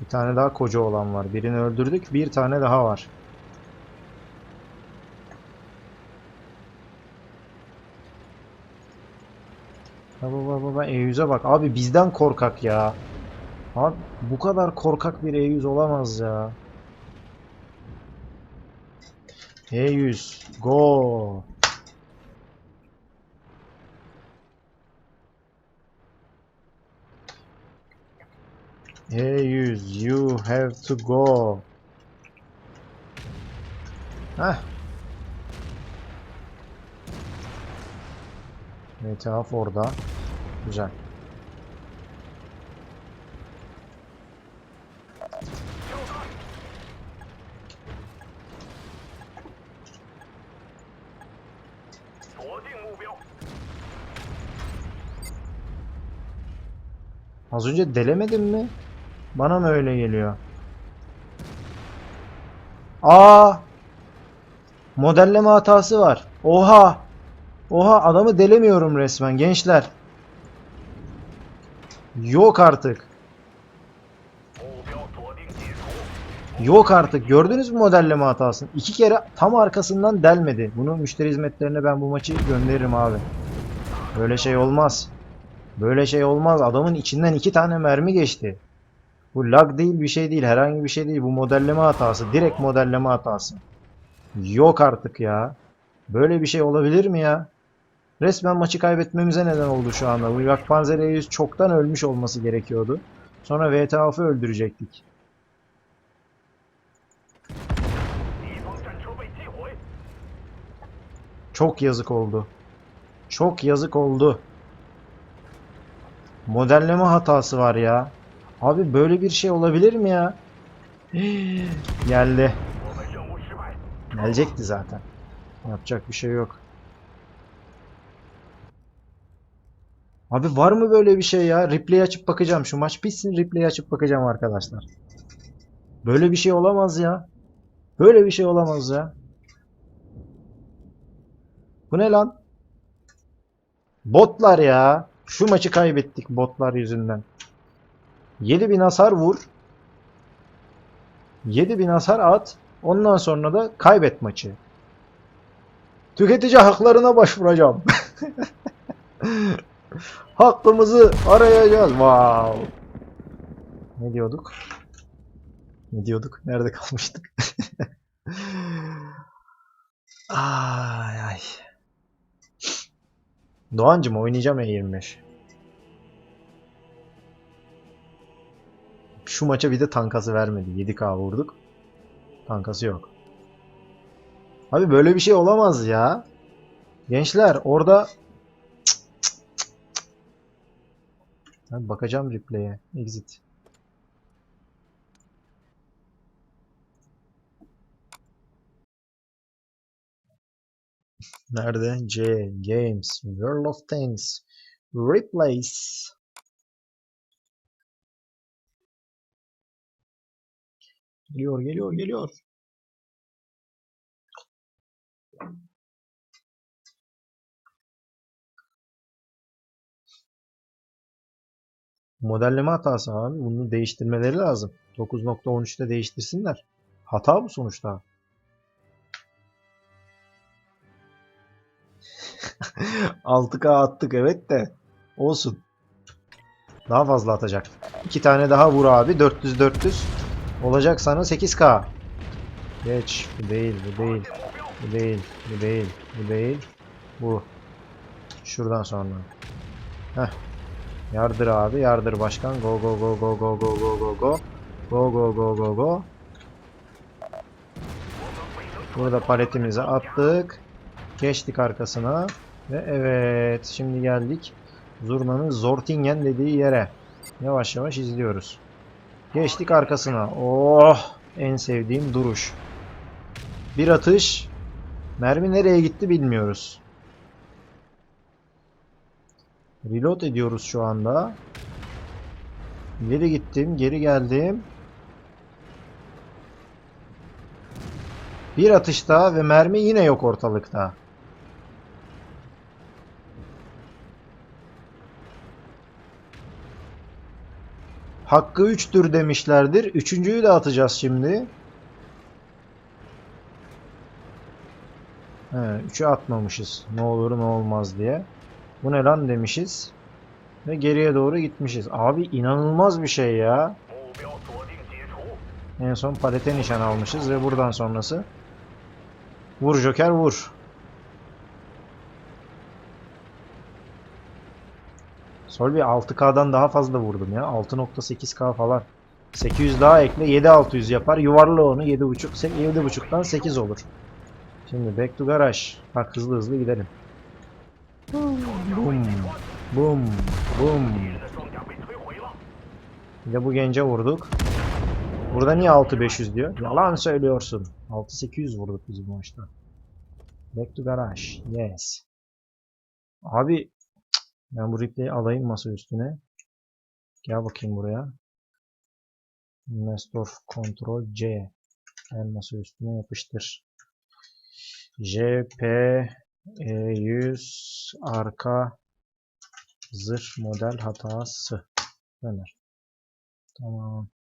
Bir tane daha koca olan var. Birini öldürdük. Bir tane daha var. Baba baba baba E100'e bak. Abi bizden korkak ya. Abi bu kadar korkak bir E100 olamaz ya. E100 go. E100 you have to go. Heh. Metaf orada. Güzel. Az önce delemedim mi? Bana mı öyle geliyor? Aa! Modelleme hatası var. Oha! Oha adamı delemiyorum resmen gençler. Yok artık. Yok artık. Gördünüz mü modelleme hatasını? İki kere tam arkasından delmedi. Bunu müşteri hizmetlerine ben bu maçı gönderirim abi. Böyle şey olmaz. Böyle şey olmaz. Adamın içinden iki tane mermi geçti. Bu lag değil bir şey değil. Herhangi bir şey değil. Bu modelleme hatası. Direkt modelleme hatası. Yok artık ya. Böyle bir şey olabilir mi ya? Resmen maçı kaybetmemize neden oldu şu anda. Yak Panzer E100 çoktan ölmüş olması gerekiyordu. Sonra VTAF'ı öldürecektik. Çok yazık oldu. Çok yazık oldu. Modelleme hatası var ya. Abi böyle bir şey olabilir mi ya? Geldi. Gelecekti zaten. Yapacak bir şey yok. Abi var mı böyle bir şey ya? Replay açıp bakacağım. Şu maç bitsin replay açıp bakacağım arkadaşlar. Böyle bir şey olamaz ya. Böyle bir şey olamaz ya. Bu ne lan? Botlar ya. Şu maçı kaybettik botlar yüzünden. 7000 hasar vur. 7000 hasar at. Ondan sonra da kaybet maçı. Tüketici haklarına başvuracağım. Hakkımızı arayacağız. Wow. Ne diyorduk? Ne diyorduk? Nerede kalmıştık? ay ay. Doğancım oynayacağım E25. Şu maça bir de tankası vermedi. 7K vurduk. Tankası yok. Abi böyle bir şey olamaz ya. Gençler orada Abi bakacağım replay'e. Exit. Nerede? C. Games. World of Tanks. Replays. Geliyor, geliyor, geliyor. Modelleme hatası abi. Bunu değiştirmeleri lazım. 9.13'te değiştirsinler. Hata bu sonuçta. Altı attık evet de. Olsun. Daha fazla atacak. İki tane daha vur abi. 400 400. Olacak sana 8k. Geç. Bu değil, bu değil. Bu değil, bu değil, bu değil. Bu. Şuradan sonra. Heh. Yardır abi, yardır başkan. Go go go go go go go go go. Go go go go go. Burada paletimizi attık. Geçtik arkasına. Ve evet, şimdi geldik. Zurna'nın Zortingen dediği yere. Yavaş yavaş izliyoruz. Geçtik arkasına. Oh! En sevdiğim duruş. Bir atış. Mermi nereye gitti bilmiyoruz. Reload ediyoruz şu anda. Geri gittim, geri geldim. Bir atış daha ve mermi yine yok ortalıkta. Hakkı 3'tür demişlerdir. Üçüncüyü de atacağız şimdi. He, 3'ü atmamışız. Ne olur ne olmaz diye. Bu ne lan demişiz. Ve geriye doğru gitmişiz. Abi inanılmaz bir şey ya. En son palete nişan almışız ve buradan sonrası. Vur Joker vur. Solvi 6K'dan daha fazla vurdum ya. 6.8K falan. 800 daha ekle 7600 yapar. Yuvarla onu 7.5 7.5'tan 8 olur. Şimdi back to garage. Bak hızlı hızlı gidelim. Bum bum bum. Bir de bu gence vurduk. Burada niye 6500 diyor? Yalan söylüyorsun. 6800 vurduk biz bu maçta. Back to garage. Yes. Abi ben bu replay'i alayım masa üstüne. Gel bakayım buraya. Nestor Ctrl C. Gel masa üstüne yapıştır. JP e, 100 arka zırh model hatası. Ömer. Tamam.